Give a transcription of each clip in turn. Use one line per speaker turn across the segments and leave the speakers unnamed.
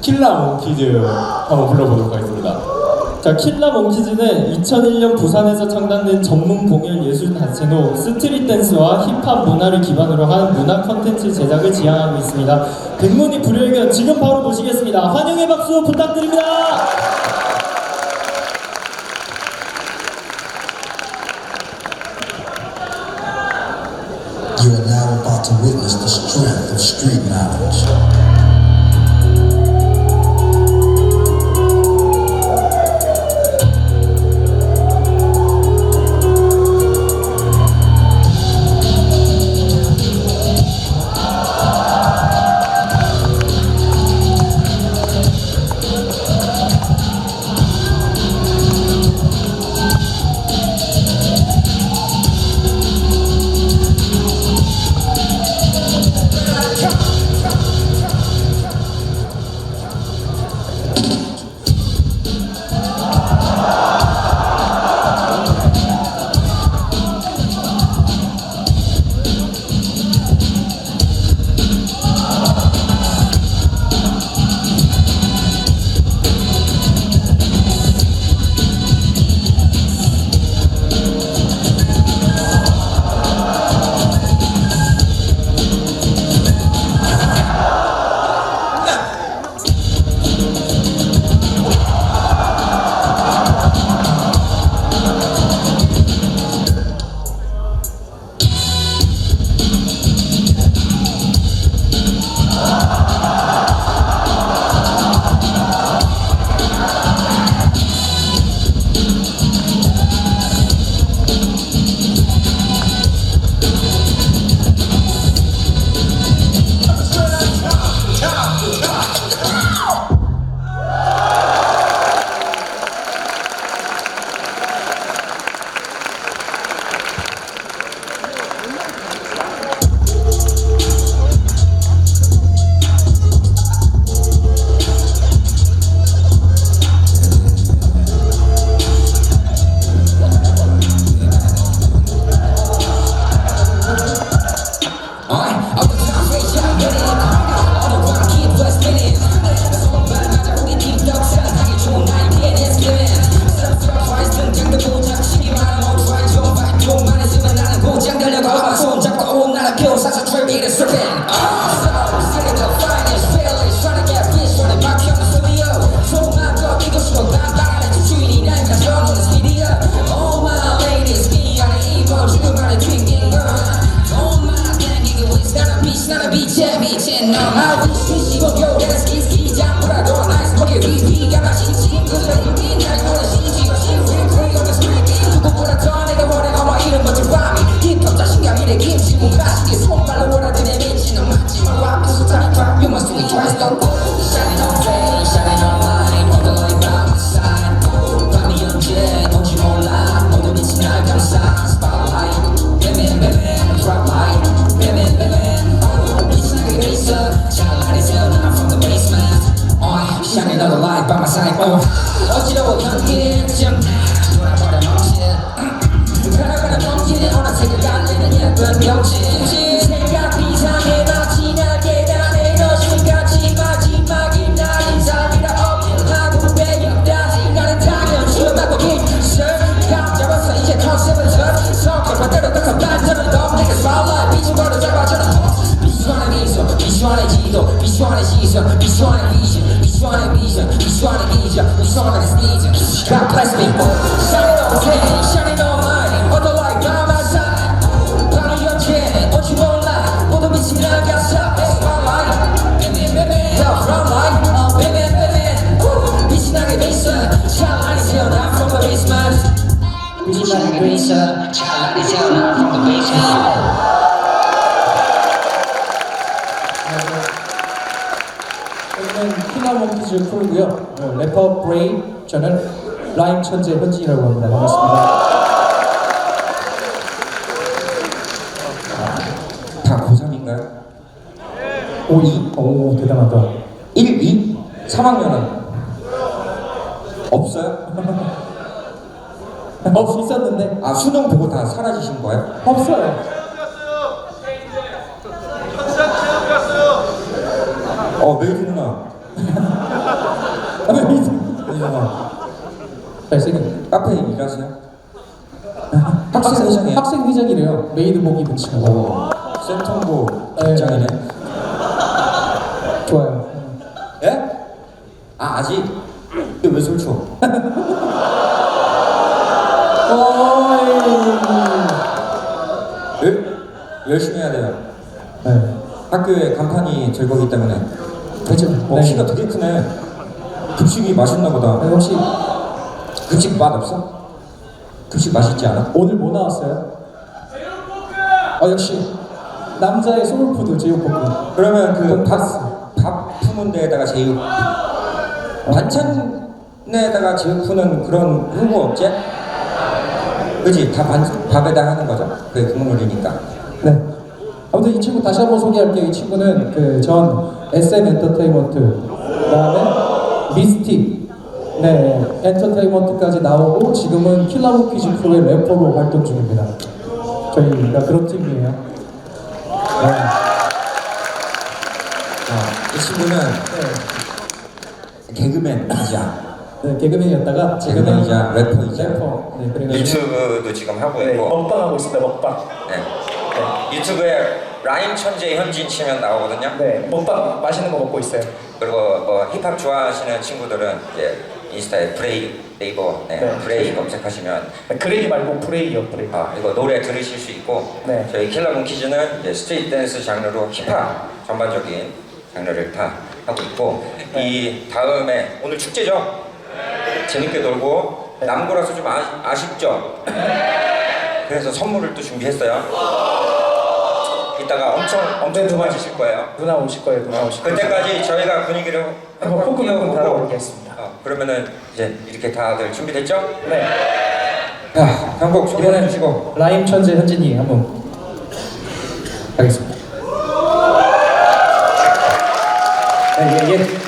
킬라 몽키즈 한번 불러보도록 하겠습니다. 자, 킬라 몽키즈는 2001년 부산에서 창단된 전문 공연 예술 단체로 스트릿 댄스와 힙합 문화를 기반으로 한 문화 콘텐츠 제작을 지향하고 있습니다. 백문이 불여일견 지금 바로 모시겠습니다. 환영의 박수 부탁드립니다.
You are now about to witness the strength of street knowledge.
gonna be champion on my wish list. Uh. 어지러워 현기증 돌아버려 멈칫 가라가라 멈칫 어느새가 달리는 예쁜 병진 생각 이상해 나 지나게 다내 너심같이 마지막이 날인 삶이라 어필하고 배경다지 나는 당연수하고 기술 감 잡았어 이제 컨셉은 전 성격 반대로 더 반대로 너 내가 spotlight 걸어 잡아주는 비수환의 미소 비수환의 지도 비수환의 시선 비수환의 vision 비수환의 vision 비수환의 기전 비수환의 sneeze God bless me Shining on day shining on mine All the light by my side 바로 현재 온지 몰라 모두 빛이 나가서 Spotlight Baby baby The front light uh, Baby baby Woo. 빛이 나게 돼 있어 찬란히 새어나 from the basement 빛이 나게 돼 있어 찬란히 새어나 from the basement
키나몽키즈 크루고요. 어, 래퍼 브레이, 저는 라임 천재 현진이라고 합니다. 반갑습니다.
다 고3인가요?
5, 2? 오, 대단하다.
1, 2? 3학년은? 없어요?
어, 있었는데?
아 수능 보고 다 사라지신 거예요?
없어요.
어 메이드 누나
잘생겼
카페에 일하세요? 학생 회장이에요?
학생 회장이래요. 메이드복 입은 친구.
센텀보
네.
직장이네.
좋아요.
예? 아 아직? 근데 왜술 줘? 열, 열심히 해야 돼요.
네.
학교에 간판이 될 거기 때문에.
그렇죠.
어,
네.
키가 되게 크네. 급식이 맛있나 보다.
네, 혹시
급식 맛 없어? 급식 맛있지 않아?
오늘 뭐 나왔어요? 아 역시 남자의 소울푸드 제육볶음.
그러면 그
돈가스.
밥, 밥 푸는 데에다가 제육 반찬에다가 제육 푸는 그런 후보 없지? 그지? 밥에다 하는 거죠. 그게 국물이니까.
네. 아무튼 이 친구 다시 한번 소개할게요. 이 친구는 그 전 SM 엔터테인먼트 그다음에 미스틱 네 엔터테인먼트까지 나오고 지금은 킬라보 퀴즈 크루의 래퍼로 활동 중입니다. 저희가 그런 팀이에요. 네.
어, 이 친구는 개그맨이자
네, 개그맨이었다가 지금은
개그맨이자 래퍼이자
래퍼. 네, 그래가지고
유튜브도 지금 하고
네,
있고
먹방 하고 있습니다. 먹방.
네. 유튜브에 라임 천재 현진 치면 나오거든요.
네, 먹방 맛있는 거 먹고 있어요.
그리고 뭐 힙합 좋아하시는 친구들은 이제 인스타에 브레이 네이버 네,
네.
브레이 검색하시면
그레이 말고 브레이요, 브레이.
아 이거 노래 들으실 수 있고
네.
저희 킬러문 퀴즈는 이제 스트리트 댄스 장르로 힙합 전반적인 장르를 다 하고 있고
네.
이 다음에 오늘 축제죠 재밌게 놀고
네.
남고라서 좀 아, 아쉽죠 그래서 선물을 또 준비했어요 이따가 엄청 엄청
네,
좋아지실 거예요
누나 오실 거예요, 누나 오실 거예요.
그때까지 저희가 분위기를
한번
띄워보고
달아보겠습니다.
어, 그러면은 이제 이렇게 다들 준비됐죠?
네.
자, 한곡
이번엔
주시고
라임 천재 현진이 한번 하겠습니다. 네, 예, 예.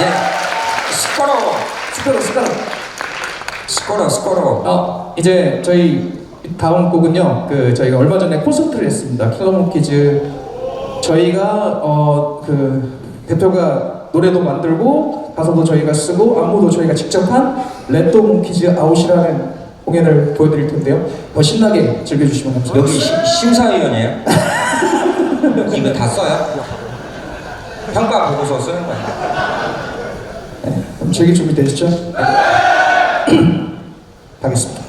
예 스코로
스카로 스카로
스코로 스코로
어, 이제 저희 다음 곡은요. 그 저희가 얼마 전에 콘서트를 했습니다. 킬러몬 키즈 저희가 어 그 대표가 노래도 만들고 가사도 저희가 쓰고 안무도 저희가 직접 한 랜더 몬키즈 아웃이라는 공연을 보여드릴 텐데요. 더 신나게 즐겨주시면 감사합니다.
여기 시- 심사위원이에요? 이거 다 써요? 평가 보고서 쓰는
그 럼 즐길 준비 되시죠? 가겠습니다.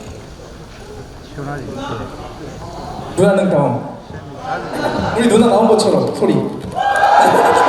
누나는 다음. 우리 누나 나온 것처럼
소리.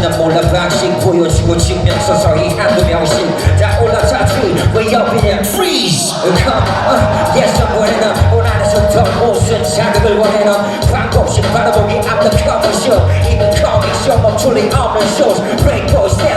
na mola bashing for your watching all I touch me way up in there freeze come I'm wearing up all I just don't motion 자극을 원해는 광고 even comic 쇼 멈추리 없는 쇼 break boys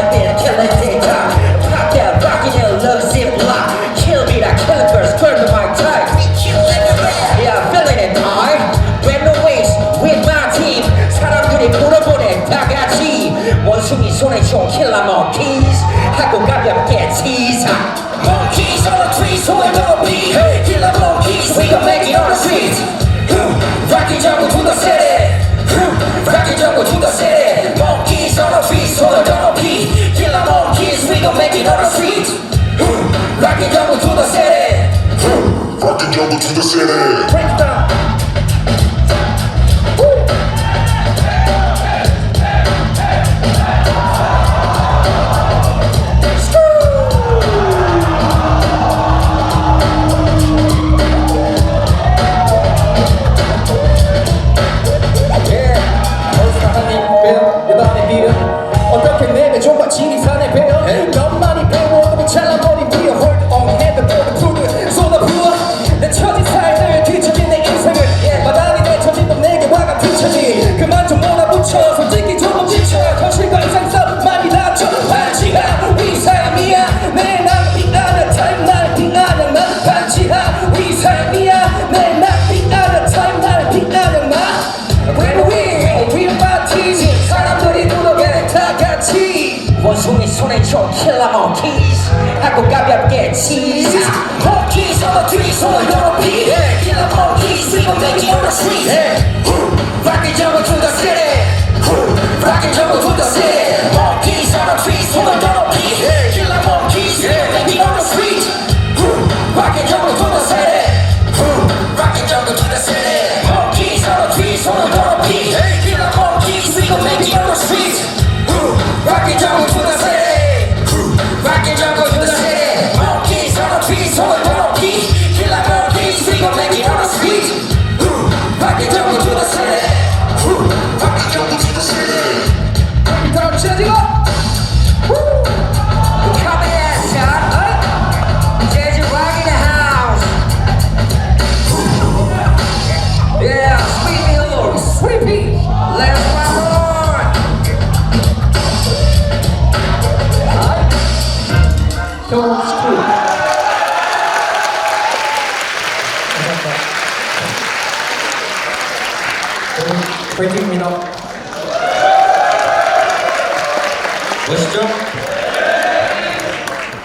to the city.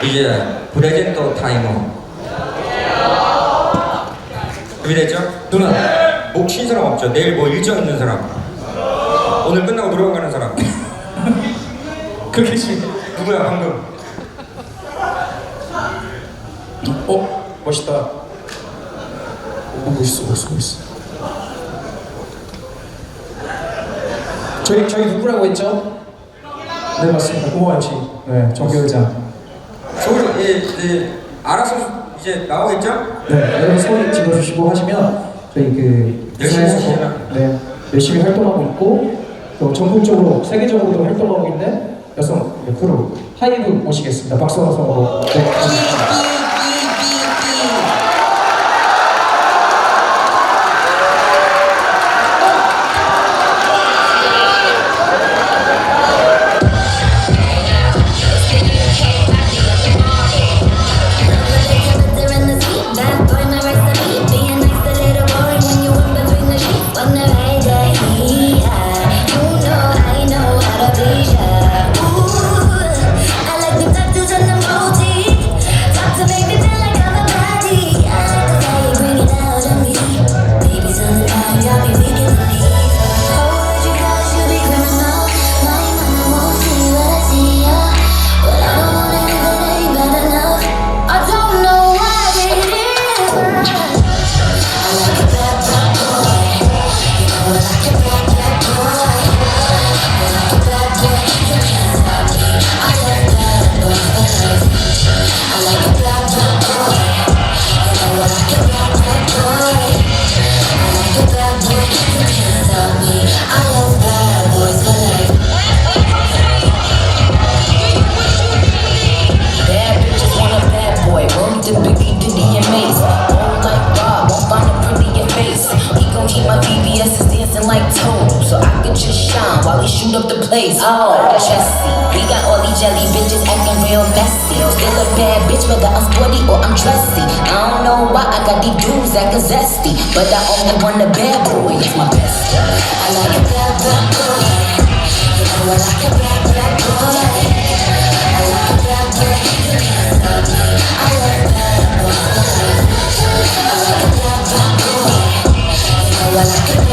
이제 브레젠도 타이머 준비됐죠? 누나 목신 사람 없죠? 내일 뭐 일정 있는 사람 오늘 끝나고 노래방 가는 사람
그게 지금
누구야 방금
어? 멋있다 어, 멋있어 멋있어 멋있어 저희 저희 누구라고 했죠? 네 맞습니다 고모아치 네 정교장
좋은 예, 네. 알아서 이제 나오겠죠?
네, 여러분 소리 찍어주시고 하시면 저희 그
열심히
네, 열심히 활동하고 있고 또 전국적으로 세계적으로도 활동하고 있는 여성 크루 하이브 모시겠습니다. 박수 한번 선으로 네, 감사합니다. Whether I'm sporty or I'm dressy. I don't know why I got these dudes acting zesty, but I only want a bad boy. That's my best. I like a bad, bad boy. You know I like a bad, bad boy. I like a bad boy. I love bad. I like bad, boy. You know I like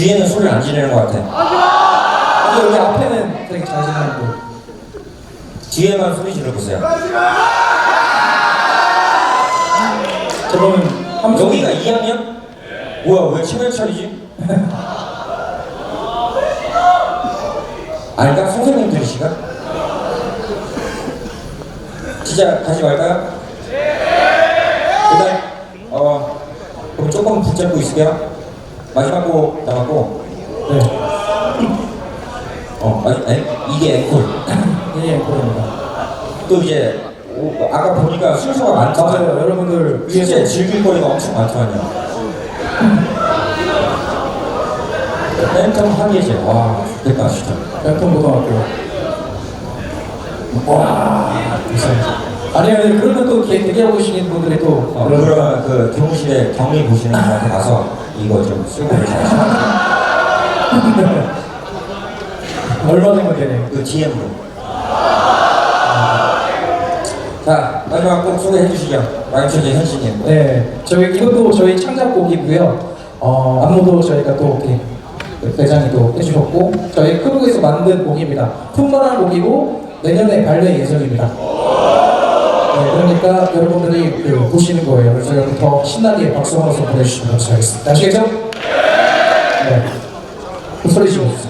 뒤에는 소리를 안 지르는 것 같아.
근데 여기 앞에는 되게 잘 지내고
뒤에만 소리 질러보세요.
저거는 한
여기가 2학년? 뭐야, 왜 채널 차리지? 아닌가? 선생님들이시가? 진짜 가지 말까요? 일단, 어, 그럼 조금 붙잡고 있을게요. 마지막 곡 남았고,
네,
어, 아니, 아니, 이게 앵콜.
예, 그럽니다.
또 이제, 오, 아까 보니까 순서가 많잖아요.
맞아요, 여러분들
실제 즐길 거리가 엄청 많더만요. 랜턴 한예제, 와, 좋겠다, 진짜.
연통 고등학교. 와, 진짜. 아니요, 아니요, 그러면 또 대- 대기하고 계시는 분들이 또
어, 그러면 그 교무실에 경리 보시는 분한테 가서 이거 좀 쓰고.
얼마 정도 되네요.
그 DM으로. 자, 마지막 곡 소개해 주시죠. 마이천재 현신님.
네, 저희 이것도 저희 창작곡이고요. 어, 안무도 저희가 또 이렇게 대장이 또 해주셨고 저희 크루에서 만든 곡입니다. 풍만한 곡이고 내년에 발매 예정입니다. 네, 그러니까 여러분들이 그 보시는 거예요. 그래서 여러분 더 신나게 박수 한번 보내주시면 감사하겠습니다. 아시겠죠? 네. 그 소리 좀.